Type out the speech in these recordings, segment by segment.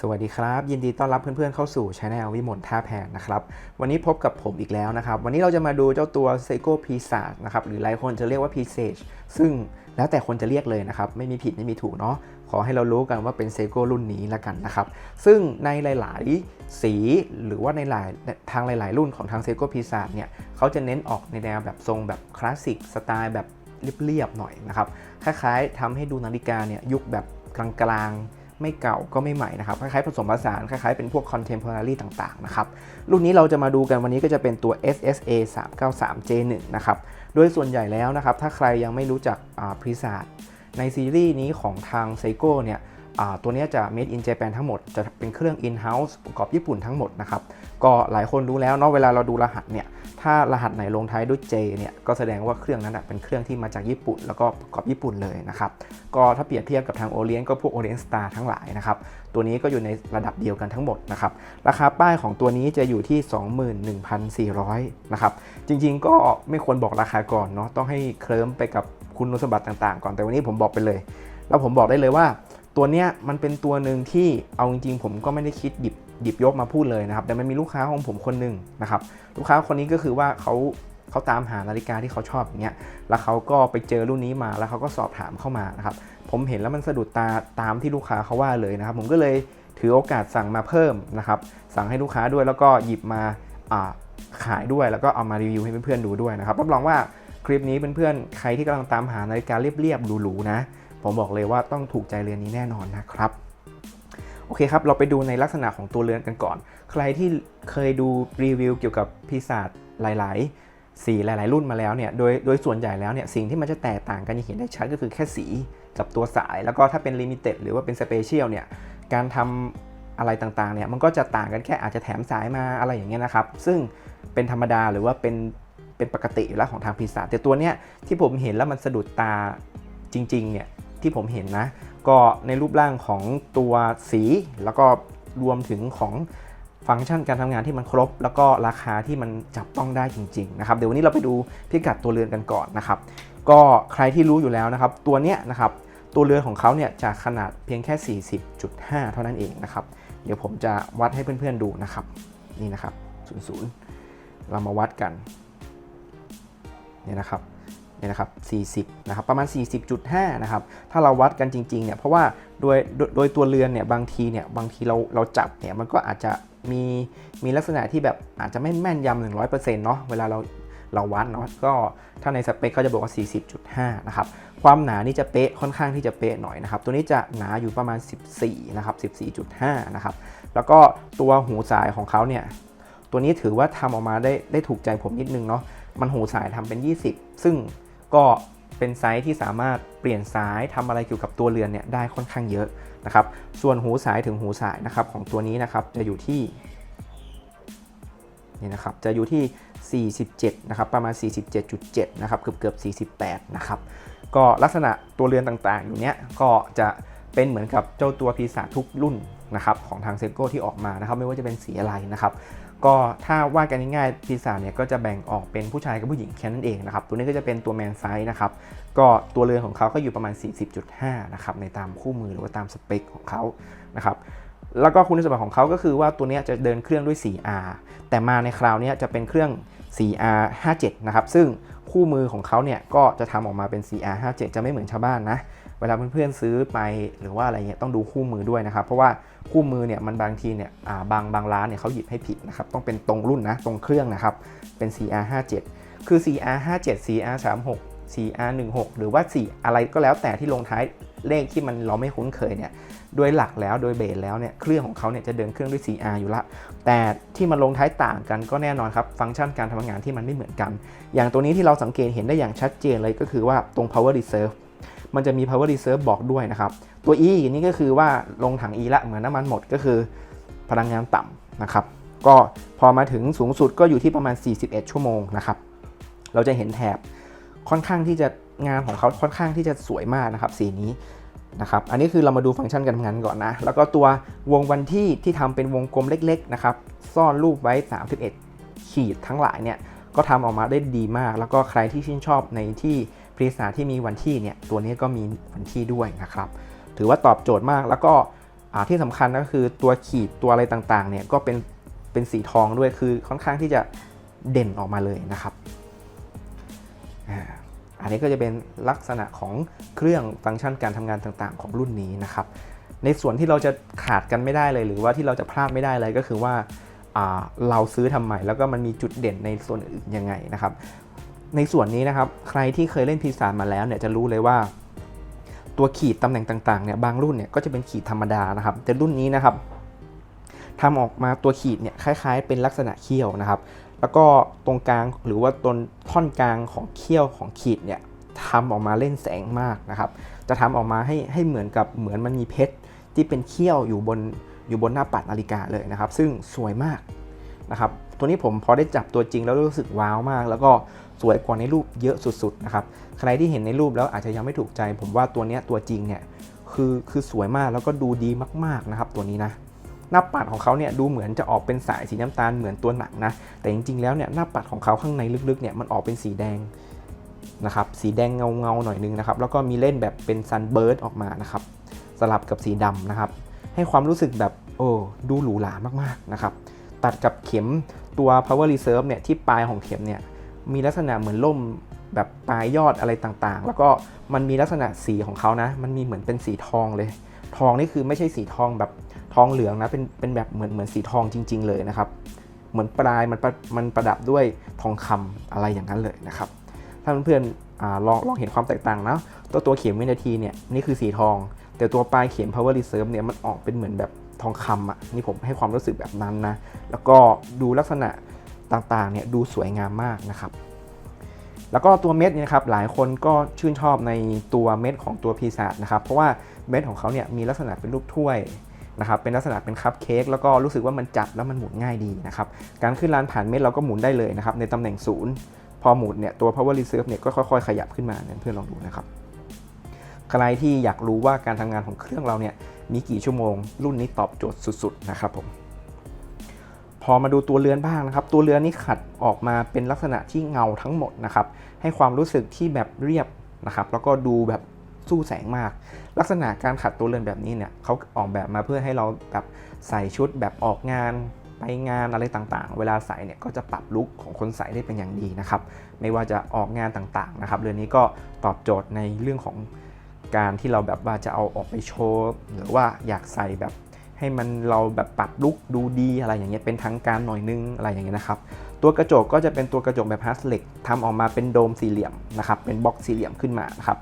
สวัสดีครับ ยินดีต้อนรับเพื่อนๆเข้าสู่ช anel วิมลท่าแพนนะครับ วันนี้พบกับผมอีกแล้วนะครับ วันนี้เราจะมาดูเจ้าตัว s e g o p s a นะครับหรือหลายคนจะเรียกว่า p s a g e ซึ่งแล้วแต่คนจะเรียกเลยนะครับ ไม่มีผิดไม่มีถูกเนาะขอให้เรารู้กันว่าเป็น s e g o รุ่นนี้ละกันนะครับ ซึ่งในหลาย ๆ สีหรือว่าในหลายทางหลาย ๆ รุ่นของทาง s e g o p s a เนี่ยเขาจะเน้นออกในแนวแบบทรงแบบคลาสสิกสไตล์แบบเรียบๆหน่อยนะครับคล้ายๆทำให้ดูนาฬิกาเนี่ยยุคแบบกลางๆ ไม่เก่าก็ไม่ใหม่นะครับคล้ายๆผสมผสานคล้ายๆเป็นพวก contemporary ต่างๆนะครับรุ่นนี้เราจะมาดูกันวันนี้ก็จะเป็นตัว SSA 393 J1 นะครับโดยส่วนใหญ่แล้วนะครับถ้าใครยังไม่รู้จักพรีซาดในซีรีส์นี้ของทางไซโก้เนี่ย ตัวนี้จะ made in Japan ทั้งหมด จะเป็นเครื่อง in house ประกอบญี่ปุ่นทั้งหมดนะครับ ก็หลายคนรู้แล้วเนาะเวลาเราดูรหัสเนี่ย ถ้ารหัสไหนลงท้ายด้วย J เนี่ยก็แสดงว่าเครื่องนั้นเป็นเครื่องที่มาจากญี่ปุ่น แล้วก็ประกอบญี่ปุ่นเลยนะครับ ก็ถ้าเปรียบเทียบกับทางโอเลียนก็พวก Orient Star ทั้งหลายนะครับ ตัวนี้ก็อยู่ในระดับเดียวกันทั้งหมดนะครับ ราคาป้ายของตัวนี้จะอยู่ที่ 21,400นะครับ จริงๆก็ไม่ควรบอกราคาก่อนเนาะ ต้องให้เคลิ้มไปกับคุณสมบัติต่างๆ ก่อน แต่วันนี้ผมบอกไปเลย แล้วผมบอกได้เลยว่า ตัวเนี้ยมันเป็นตัวหนึ่งที่เอาจริงๆ ผมก็ไม่ได้คิดหยิบหยิบยกมาพูดเลยนะครับ แต่มันมีลูกค้าของผมคนหนึ่งนะครับ ลูกค้าคนนี้ก็คือว่าเขาเขาตามหานาฬิกาที่เขาชอบอย่างเงี้ย แล้วเขาก็ไปเจอรุ่นนี้มา แล้วเขาก็สอบถามเข้ามานะครับ ผมเห็นแล้วมันสะดุดตาตามที่ลูกค้าเขาว่าเลยนะครับ ผมก็เลยถือโอกาสสั่งมาเพิ่มนะครับ สั่งให้ลูกค้าด้วยแล้วก็หยิบมาขายด้วย แล้วก็เอามารีวิวให้เพื่อนๆดูด้วยนะครับ รับรองว่าคลิปนี้เพื่อนๆ ใครที่กำลังตามหานาฬิกาเรียบๆ หรูๆ นะ ผมบอกเลยว่าต้องถูกใจเรือนนี้แน่นอนนะครับ โอเคครับ เราไปดูในลักษณะของตัวเรือนกันก่อน ใครที่เคยดูรีวิวเกี่ยวกับพิศาจหลาย ๆ สีหลาย ๆ รุ่นมาแล้วเนี่ย โดยโดยส่วนใหญ่แล้วเนี่ย สิ่งที่มันจะแตกต่างกันอย่างเห็นได้ชัดก็คือแค่สีกับตัวสาย แล้วก็ถ้าเป็นลิมิเต็ดหรือว่าเป็นสเปเชียลเนี่ย การทำอะไรต่างๆ เนี่ย มันก็จะต่างกันแค่อาจจะแถมสายมาอะไรอย่างเงี้ยนะครับ ซึ่งเป็นธรรมดาหรือว่าเป็นเป็นปกติแล้วของทางพิศาจแต่ตัวเนี้ยที่ผมเห็นแล้วมันสะดุดตาจริงๆเนี่ย ที่ผมเห็นนะ ก็ในรูปร่างของตัวสี แล้วก็รวมถึงของฟังก์ชันการทำงานที่มันครบ แล้วก็ราคาที่มันจับต้องได้จริงๆนะครับเดี๋ยววันนี้เราไปดูพิกัดตัวเรือนกันก่อนนะครับ ก็ใครที่รู้อยู่แล้วนะครับ ตัวเนี้ยนะครับตัวเรือนของเขาเนี่ยจะขนาดเพียงแค่ 40.5 เท่านั้นเองนะครับ เดี๋ยวผมจะวัดให้เพื่อนๆดูนะครับ นี่นะครับ 00 เรามาวัดกัน นี่นะครับ เนี่ยนะครับ 40 นะครับ ประมาณ 40.5 นะครับ ถ้าเราวัดกันจริงๆ เนี่ย เพราะว่าโดยโดยตัวเรือนเนี่ย บางทีเนี่ย บางทีเราเราจับเนี่ย มันก็อาจจะมีมีลักษณะที่แบบอาจจะไม่แม่นยำ100%เนาะ เวลาเราเราวัดเนาะ ก็ถ้าในสเปคเขาจะบอกว่า 40.5 นะครับ ความหนานี่จะเป๊ะ ค่อนข้างที่จะเป๊ะหน่อยนะครับ ตัวนี้จะหนาอยู่ประมาณ 14 นะครับ 14.5 นะครับ แล้วก็ตัวหูสายของเขาเนี่ย ตัวนี้ถือว่าทำออกมาได้ได้ถูกใจผมนิดนึงเนาะ มันหูสายทำเป็น 20 ซึ่ง ก็เป็นไซส์ที่สามารถเปลี่ยนสายทำอะไรเกี่ยวกับตัวเรือนเนี่ยได้ค่อนข้างเยอะนะครับ ส่วนหูสายถึงหูสายนะครับของตัวนี้นะครับจะอยู่ที่นี่นะครับจะอยู่ที่ 47 นะครับ ประมาณ 47.7 นะครับ เกือบเกือบ48 นะครับ ก็ลักษณะตัวเรือนต่างๆ อยู่เนี้ยก็จะเป็นเหมือนกับเจ้าตัวพีซาทุกรุ่นนะครับของทางเซโก้ที่ออกมานะครับ ไม่ว่าจะเป็นสีอะไรนะครับ ก็ถ้าว่ากันง่ายๆพิซซ่าเนี่ยก็จะแบ่งออกเป็นผู้ชายกับผู้หญิงแค่นั้นเองนะครับ ตัวนี้ก็จะเป็นตัวแมนไซส์นะครับ ก็ตัวเรือนของเขาก็อยู่ประมาณ 40.5 นะครับ ในตามคู่มือหรือว่าตามสเปคของเขานะครับ แล้วก็คุณสมบัติของเขาก็คือว่าตัวนี้จะเดินเครื่องด้วย 4R แต่มาในคราวนี้จะเป็นเครื่อง 4R 57 นะครับ ซึ่งคู่มือของเขาเนี่ยก็จะทำออกมาเป็น 4R 57 จะไม่เหมือนชาวบ้านนะ เวลาเพื่อนๆซื้อไปหรือว่าอะไรเงี้ยต้องดูคู่มือด้วยนะครับ เพราะว่าคู่มือเนี่ยมันบางทีเนี่ยบางบางร้านเนี่ยเขาหยิบให้ผิดนะครับต้องเป็นตรงรุ่นนะตรงเครื่องนะครับเป็น 4R 57 คือ 4R 57 4R 36 4R 16 หรือว่า 4 อะไรก็แล้วแต่ที่ลงท้ายเลขที่มันเราไม่คุ้นเคยเนี่ยโดยหลักแล้วโดยเบสแล้วเนี่ยเครื่องของเขาเนี่ยจะเดินเครื่องด้วย 4R อยู่ละ แต่ที่มันลงท้ายต่างกันก็แน่นอนครับ ฟังก์ชันการทำงานที่มันไม่เหมือนกัน อย่างตัวนี้ที่เราสังเกตเห็นได้อย่างชัดเจนเลยก็คือว่าตรง power reserve มันจะมี power reserve บอกด้วยนะครับ ตัว E นี่ก็คือว่าลงถัง E ละเหมือนน้ำมันหมดก็คือพลังงานต่ำนะครับ ก็พอมาถึงสูงสุดก็อยู่ที่ประมาณ 41 ชั่วโมงนะครับ เราจะเห็นแถบค่อนข้างที่จะงานของเขาค่อนข้างที่จะสวยมากนะครับสีนี้นะครับ อันนี้คือเรามาดูฟังก์ชันการทำงานก่อนนะ แล้วก็ตัววงวันที่ที่ทำเป็นวงกลมเล็กๆนะครับ ซ่อนรูปไว้ 31 ขีดทั้งหลายเนี่ย ก็ทำออกมาได้ดีมาก แล้วก็ใครที่ชื่นชอบในที่ พรีซาที่มีวันที่เนี่ยตัวนี้ก็มีวันที่ด้วยนะครับ ถือว่าตอบโจทย์มากแล้วก็ที่สำคัญก็คือตัวขีดตัวอะไรต่างๆเนี่ยก็เป็นเป็นสีทองด้วยคือค่อนข้างที่จะเด่นออกมาเลยนะครับอันนี้ก็จะเป็นลักษณะของเครื่องฟังก์ชันการทำงานต่างๆ ของรุ่นนี้นะครับ ในส่วนที่เราจะขาดกันไม่ได้เลย หรือว่าที่เราจะพลาดไม่ได้เลยก็คือว่าอาเราซื้อทำใหม่แล้วก็มันมีจุดเด่นในส่วนอื่นยังไงนะครับ ในส่วนนี้นะครับ ใครที่เคยเล่น P3 มาแล้วเนี่ยจะรู้เลยว่า ตัวขีดตำแหน่งต่างๆเนี่ยบางรุ่นเนี่ยก็จะเป็นขีดธรรมดานะครับ แต่รุ่นนี้นะครับทำออกมาตัวขีดเนี่ยคล้าย ๆ เป็นลักษณะเขี้ยวนะครับ แล้วก็ตรงกลางหรือว่าตนท่อนกลางของเขี้ยวของขีดเนี่ยทำออกมาเล่นแสงมากนะครับ จะทำออกมาให้ให้เหมือนกับเหมือนมันมีเพชรที่เป็นเขี้ยวอยู่บนอยู่บนหน้าปัดนาฬิกาเลยนะครับ ซึ่งสวยมากนะครับ ตัวนี้ผมพอได้จับตัวจริงแล้วรู้สึกว้าวมาก แล้วก็ สวยกว่าในรูปเยอะสุดๆนะครับใครที่เห็นในรูปแล้วอาจจะยังไม่ถูกใจ ผมว่าตัวเนี้ยตัวจริงเนี่ยคือคือสวยมากแล้วก็ดูดีมากๆนะครับ ตัวนี้นะหน้าปัดของเขาเนี่ยดูเหมือนจะออกเป็นสายสีน้ำตาลเหมือนตัวหนังนะแต่จริงๆแล้วเนี่ยหน้าปัดของเขาข้างในลึกๆเนี่ยมันออกเป็นสีแดงนะครับสีแดงเงาเงาๆหน่อยนึงนะครับแล้วก็มีเล่นแบบเป็นซันเบิร์ดออกมานะครับสลับกับสีดำนะครับ ให้ความรู้สึกแบบโอ้ดูหรูหรามากๆนะครับตัดกับเข็มตัว power reserve เนี่ยที่ปลายของเข็มเนี่ย มีลักษณะเหมือนล่มแบบปลายยอดอะไรต่างๆ แล้วก็มันมีลักษณะสีของเขานะ มันมีเหมือนเป็นสีทองเลย ทองนี่คือไม่ใช่สีทองแบบทองเหลืองนะ เป็นเป็นแบบเหมือนเหมือนสีทองจริง ๆ เลยนะครับ เหมือนปลายมันประมันประดับด้วยทองคำอะไรอย่างนั้นเลยนะครับ ถ้าเพื่อนๆลองลองเห็นความแตกต่างนะตัวตัวเข็มวินาทีเนี่ยนี่คือสีทอง แต่ตัวปลายเข็ม power reserve เนี่ยมันออกเป็นเหมือนแบบทองคำอะนี่ผมให้ความรู้สึกแบบนั้นนะ แล้วก็ดูลักษณะ ต่างๆเนี่ยดูสวยงามมากนะครับ แล้วก็ตัวเม็ดเนี่ยครับหลายคนก็ชื่นชอบในตัวเม็ดของตัวพีซาดนะครับเพราะว่าเม็ดของเขาเนี่ยมีลักษณะเป็นรูปถ้วยนะครับเป็นลักษณะเป็นคัพเค้กแล้วก็รู้สึกว่ามันจับแล้วมันหมุนง่ายดีนะครับการขึ้นลานผ่านเม็ดเราก็หมุนได้เลยนะครับในตำแหน่งศูนย์พอหมุนเนี่ยตัว power reserve เนี่ยก็ค่อยๆ ขยับขึ้นมาเนี่ยเพื่อนลองดูนะครับใครที่อยากรู้ว่าการทำงานของเครื่องเราเนี่ยมีกี่ชั่วโมง รุ่นนี้ตอบโจทย์สุดๆนะครับผม พอมาดูตัวเรือนบ้างนะครับ ตัวเรือนนี้ขัดออกมาเป็นลักษณะที่เงาทั้งหมดนะครับ ให้ความรู้สึกที่แบบเรียบนะครับ แล้วก็ดูแบบสู้แสงมาก ลักษณะการขัดตัวเรือนแบบนี้เนี่ยเขาออกแบบมาเพื่อให้เราแบบใส่ชุดแบบออกงานไปงานอะไรต่างๆ เวลาใส่เนี่ยก็จะปรับลุคของคนใส่ได้เป็นอย่างดีนะครับ ไม่ว่าจะออกงานต่างๆนะครับ เรือนนี้ก็ตอบโจทย์ในเรื่องของการที่เราแบบว่าจะเอาออกไปโชว์หรือว่าอยากใส่แบบ ให้มันเราแบบปรับลุคดูดีอะไรอย่างเงี้ยเป็นทางการหน่อยนึงอะไรอย่างเงี้ยนะครับตัวกระจกก็จะเป็นตัวกระจกแบบพลาสติกทำออกมาเป็นโดมสี่เหลี่ยมนะครับเป็นบล็อกสี่เหลี่ยมขึ้นมานะครับ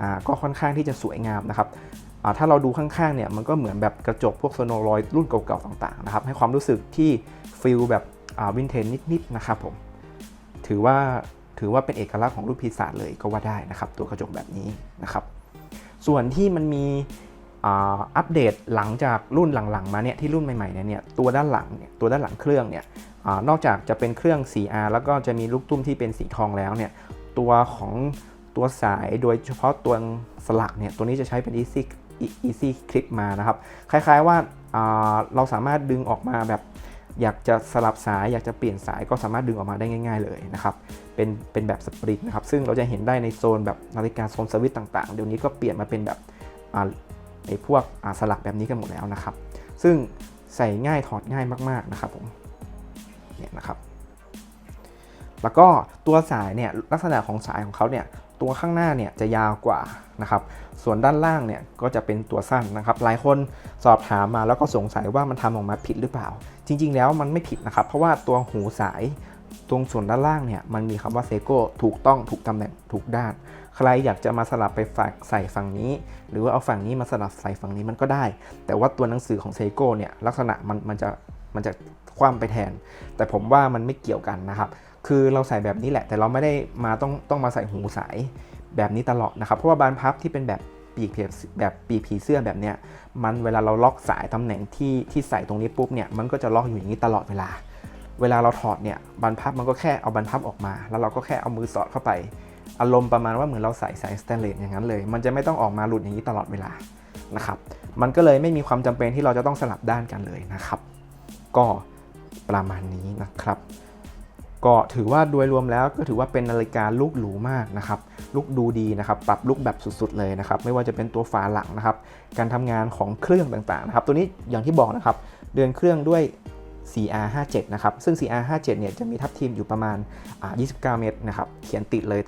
อ่าก็ค่อนข้างที่จะสวยงามนะครับอ่าถ้าเราดูข้างๆเนี่ยมันก็เหมือนแบบกระจกพวกโซโนรอยรุ่นเก่าๆต่างๆนะครับให้ความรู้สึกที่ฟิลแบบวินเทจนิดๆนะครับผมถือว่าถือว่าเป็นเอกลักษณ์ของรุ่นพีซาดเลยก็ว่าได้นะครับ ตัวกระจกแบบนี้นะครับ ส่วนที่มันมี อัปเดตหลังจากรุ่นหลังๆ มาเนี่ยที่รุ่นใหม่ๆเนี่ยตัวด้านหลังเนี่ยตัวด้านหลังเครื่องเนี่ยอนอกจากจะเป็นเครื่อง 4R แล้วก็จะมีลูกตุ้มที่เป็นสีทองแล้วเนี่ยตัวของตัวสายโดยเฉพาะตัวสลักเนี่ยตัวนี้จะใช้เป็น easy easy clip มานะครับ คล้ายๆว่าอ่าเราสามารถดึงออกมาแบบอยากจะสลับสายอยากจะเปลี่ยนสายก็สามารถดึงออกมาได้ง่าย ๆเลยนะครับ เป็นเป็นแบบสปริงนะครับ ซึ่งเราจะเห็นได้ในโซนแบบนาฬิกาโซนสวิตต่างๆ เดี๋ยวนี้ก็เปลี่ยนมาเป็นแบบ ไอ้พวกสลักแบบนี้กันหมดแล้วนะครับ ซึ่งใส่ง่ายถอดง่ายมากๆนะครับผมเนี่ยนะครับ แล้วก็ตัวสายเนี่ยลักษณะของสายของเขาเนี่ยตัวข้างหน้าเนี่ยจะยาวกว่านะครับ ส่วนด้านล่างเนี่ยก็จะเป็นตัวสั้นนะครับ หลายคนสอบถามมาแล้วก็สงสัยว่ามันทำออกมาผิดหรือเปล่า จริง ๆ แล้วมันไม่ผิดนะครับ เพราะว่าตัวหูสายตรงส่วนด้านล่างเนี่ยมันมีคำว่าเซโก้ถูกต้องถูกตำแหน่งถูกด้าน ใครอยากจะมาสลับไปฝักใส่ฝั่งนี้ หรือว่าเอาฝั่งนี้มาสลับใส่ฝั่งนี้มันก็ได้ แต่ว่าตัวหนังสือของเซโก้เนี่ยลักษณะมันมันจะมันจะคว่ำไปแทน แต่ผมว่ามันไม่เกี่ยวกันนะครับ คือเราใส่แบบนี้แหละ แต่เราไม่ได้มาต้องต้องมาใส่หูสายแบบนี้ตลอดนะครับ เพราะว่าบานพับที่เป็นแบบปีกเพียแบบปีกผีเสื้อแบบเนี้ยมันเวลาเราล็อกสายตำแหน่งที่ที่ใส่ตรงนี้ปุ๊บเนี่ยมันก็จะล็อกอยู่อย่างนี้ตลอดเวลา เวลาเราถอดเนี่ยบานพับมันก็แค่เอาบานพับออกมา แล้วเราก็แค่เอามือสอดเข้าไป อารมณ์ประมาณว่าเหมือนเราใส่สายสแตนเลสอย่างนั้นเลย มันจะไม่ต้องออกมาหลุดอย่างนี้ตลอดเวลานะครับ มันก็เลยไม่มีความจำเป็นที่เราจะต้องสลับด้านกันเลยนะครับ ก็ประมาณนี้นะครับ ก็ถือว่าโดยรวมแล้วก็ถือว่าเป็นนาฬิกาลูกหรูมากนะครับ ลูกดูดีนะครับ ปรับลุกแบบสุดๆเลยนะครับ ไม่ว่าจะเป็นตัวฝาหลังนะครับ การทำงานของเครื่องต่างๆนะครับ ตัวนี้อย่างที่บอกนะครับ เดินเครื่องด้วย CR57 นะครับ ซึ่ง CR57 เนี่ยจะมีทับทีมอยู่ประมาณอ่า29 เมตรนะครับ เขียนติดเลย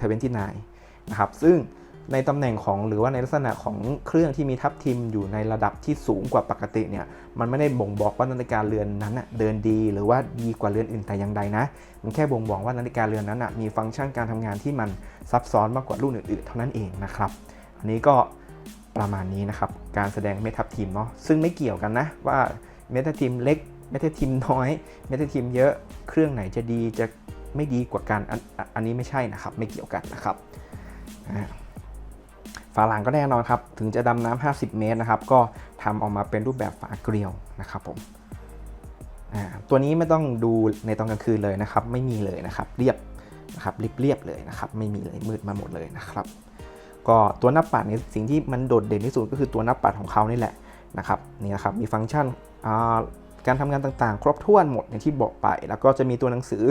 29นะครับ ซึ่งในตำแหน่งของหรือว่าในลักษณะของเครื่องที่มีทับทิมอยู่ในระดับที่สูงกว่าปกติเนี่ยมันไม่ได้บ่งบอกว่านาฬิกาเรือนนั้นน่ะเดินดีหรือว่าดีกว่าเรือนอื่นแต่อย่างใดนะ มันแค่บ่งบอกว่านาฬิกาเรือนนั้นมีฟังก์ชันการทำงานที่มันซับซ้อนมากกว่ารุ่นอื่นๆ เท่านั้นเองนะครับ อันนี้ก็ประมาณนี้นะครับการแสดงเมทับทีมเนาะซึ่งไม่เกี่ยวกันนะว่าเมทับทีมเล็ก เมทับทีมน้อยเมทับทีมเยอะเครื่องไหนจะดีจะไม่ดีกว่ากันอันอันนี้ไม่ใช่นะครับไม่เกี่ยวกันนะครับฝาหลังก็แน่นอนครับ ถึงจะดำน้ำ 50 เมตรนะครับ ก็ทำออกมาเป็นรูปแบบฝาเกลียวนะครับผมตัวนี้ไม่ต้องดูในตอนกลางคืนเลยนะครับ ไม่มีเลยนะครับ เรียบนะครับเรียบๆเลยนะครับ ไม่มีเลยมืดมาหมดเลยนะครับ ก็ตัวหน้าปัดเนี่ยสิ่งที่มันโดดเด่นที่สุดก็คือตัวหน้าปัดของเขานี่แหละนะครับนี่นะครับมีฟังก์ชันอ่า การทำงานต่างๆ ครบถ้วนหมดอย่างที่บอกไป แล้วก็จะมีตัวหนังสือ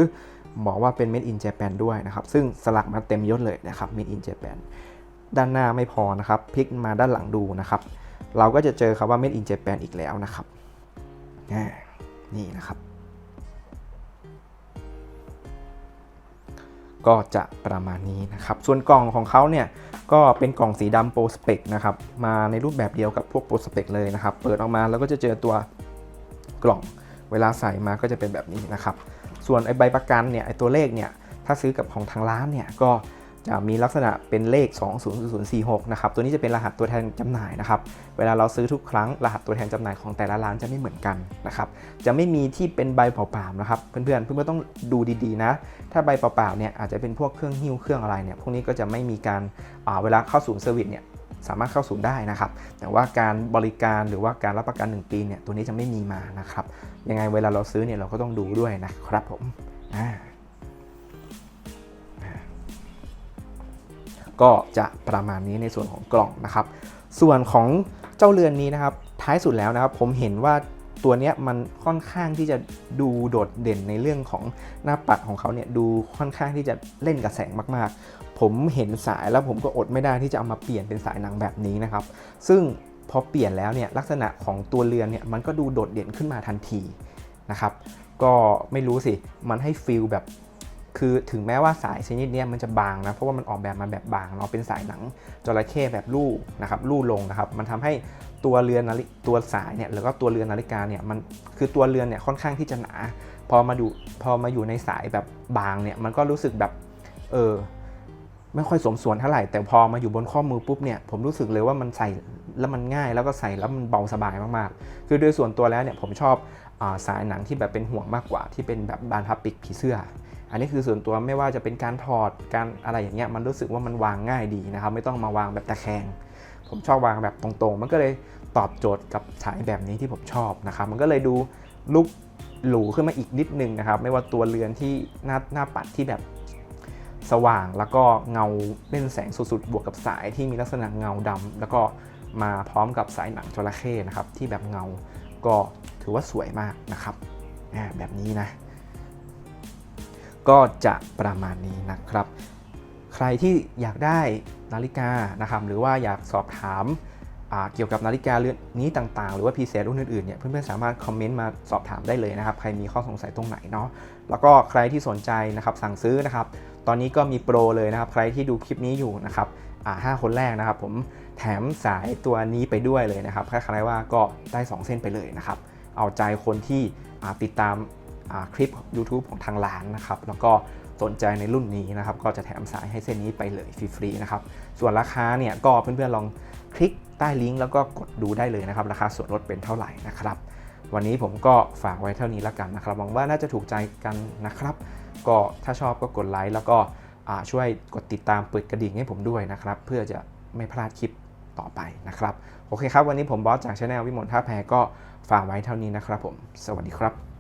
บอกว่าเป็น Made in Japan ด้วยนะครับ ซึ่งสลักมาเต็มยศเลยนะครับ Made in Japan ด้านหน้าไม่พอนะครับ พลิกมาด้านหลังดูนะครับ เราก็จะเจอคำว่า Made in Japan อีกแล้วนะครับ นี่นะครับ ก็จะประมาณนี้นะครับ ส่วนกล่องของเขาเนี่ย ก็เป็นกล่องสีดำโปรสเปกนะครับ มาในรูปแบบเดียวกับพวกโปรสเปกเลยนะครับ เปิดออกมาแล้วก็จะเจอตัว กล่อง เวลาใส่มาก็จะเป็นแบบนี้นะครับ ส่วนไอใบประกันเนี่ยไอตัวเลขเนี่ยถ้าซื้อกับของทางร้านเนี่ยก็จะมีลักษณะเป็นเลข 200046 นะครับ ตัวนี้จะเป็นรหัสตัวแทนจำหน่ายนะครับ เวลาเราซื้อทุกครั้งรหัสตัวแทนจำหน่ายของแต่ละร้านจะไม่เหมือนกันนะครับ จะไม่มีที่เป็นใบเปล่าๆนะครับ เพื่อนๆ เพื่อนๆต้องดูดีๆนะ ถ้าใบเปล่าๆ เนี่ยอาจจะเป็นพวกเครื่องหิ้วเครื่องอะไรเนี่ย พวกนี้ก็จะไม่มีการเวลาเข้าศูนย์เซอร์วิสเนี่ย สามารถเข้าศูนย์ได้นะครับ แต่ว่าการบริการหรือว่าการรับประกัน 1 ปีเนี่ยตัวนี้จะไม่มีมานะครับ ยังไงเวลาเราซื้อเนี่ยเราก็ต้องดูด้วยนะครับผมอ่าก็จะประมาณนี้ในส่วนของกล่องนะครับ ส่วนของเจ้าเรือนนี้นะครับ ท้ายสุดแล้วนะครับผมเห็นว่าตัวนี้มันค่อนข้างที่จะดูโดดเด่นในเรื่องของหน้าปัดของเขาเนี่ยดูค่อนข้างที่จะเล่นกับแสงมาก ๆ ผมเห็นสายแล้วผมก็อดไม่ได้ที่จะเอามาเปลี่ยนเป็นสายหนังแบบนี้นะครับ ซึ่งพอเปลี่ยนแล้วเนี่ยลักษณะของตัวเรือนเนี่ยมันก็ดูโดดเด่นขึ้นมาทันทีนะครับ ก็ไม่รู้สิมันให้ฟิลแบบคือถึงแม้ว่าสายชนิดนี้มันจะบางนะเพราะว่ามันออกแบบมาแบบบางเนาะเป็นสายหนังจระเข้แบบลู่นะครับลู่ลงนะครับ มันทำให้ตัวเรือนตัวสายเนี่ยแล้วก็ตัวเรือนนาฬิกาเนี่ยมันคือตัวเรือนเนี่ยค่อนข้างที่จะหนา พอมาดูพอมาอยู่ในสายแบบบางเนี่ยมันก็รู้สึกแบบเออ ไม่ค่อยสมส่วนเท่าไหร่แต่พอมาอยู่บนข้อมือปุ๊บเนี่ยผมรู้สึกเลยว่ามันใส่แล้วมันง่ายแล้วก็ใส่แล้วมันเบาสบายมากๆ คือโดยส่วนตัวแล้วเนี่ยผมชอบอาสายหนังที่แบบเป็นห่วงมากกว่าที่เป็นแบบบานพับปิกผีเสื้อ อันนี้คือส่วนตัวไม่ว่าจะเป็นการถอดการอะไรอย่างเงี้ยมันรู้สึกว่ามันวางง่ายดีนะครับไม่ต้องมาวางแบบตะแคง ผมชอบวางแบบตรงๆ มันก็เลยตอบโจทย์กับสายแบบนี้ที่ผมชอบนะครับมันก็เลยดูลุกหรูขึ้นมาอีกนิดนึงนะครับ ไม่ว่าตัวเรือนที่หน้าหน้าปัดที่แบบ สว่างแล้วก็เงาเล่นแสงสุดๆ บวกกับสายที่มีลักษณะเงาดำแล้วก็มาพร้อมกับสายหนังจระเข้นะครับที่แบบเงาก็ถือว่าสวยมากนะครับแบบนี้นะ ก็จะประมาณนี้นะครับ ใครที่อยากได้นาฬิกานะครับหรือว่าอยากสอบถามเกี่ยวกับนาฬิกาเรือนนี้ต่างๆ หรือว่าพีเศษรุ่นอื่นๆเนี่ยเพื่อนๆสามารถคอมเมนต์มาสอบถามได้เลยนะครับ ใครมีข้อสงสัยตรงไหนเนาะแล้วก็ใครที่สนใจนะครับสั่งซื้อนะครับ ตอนนี้ก็มีโปรเลยนะครับ ใครที่ดูคลิปนี้อยู่นะครับห้าคนแรกนะครับ ผมแถมสายตัวนี้ไปด้วยเลยนะครับคล้ายๆว่าก็ได้ 2 เส้นไปเลยนะครับ เอาใจคนที่ติดตามคลิป YouTube ของทางร้านนะครับ แล้วก็สนใจในรุ่นนี้นะครับ ก็จะแถมสายให้เส้นนี้ไปเลยฟรีๆนะครับ ส่วนราคาเนี่ยก็เพื่อนๆลองคลิกใต้ลิงก์แล้วก็กดดูได้เลยนะครับ ราคาส่วนลดเป็นเท่าไหร่นะครับ วันนี้ผมก็ฝากไว้เท่านี้แล้วกันนะครับ หวังว่าน่าจะถูกใจกันนะครับ ก็ถ้าชอบก็กดไลค์แล้วก็ช่วยกดติดตามเปิดกระดิ่งให้ผมด้วยนะครับ เพื่อจะไม่พลาดคลิปต่อไปนะครับ โอเคครับ วันนี้ผมบอสจากช anel วิมลท่าแพก็ฝากไว้เท่านี้นะครับผม สวัสดีครับ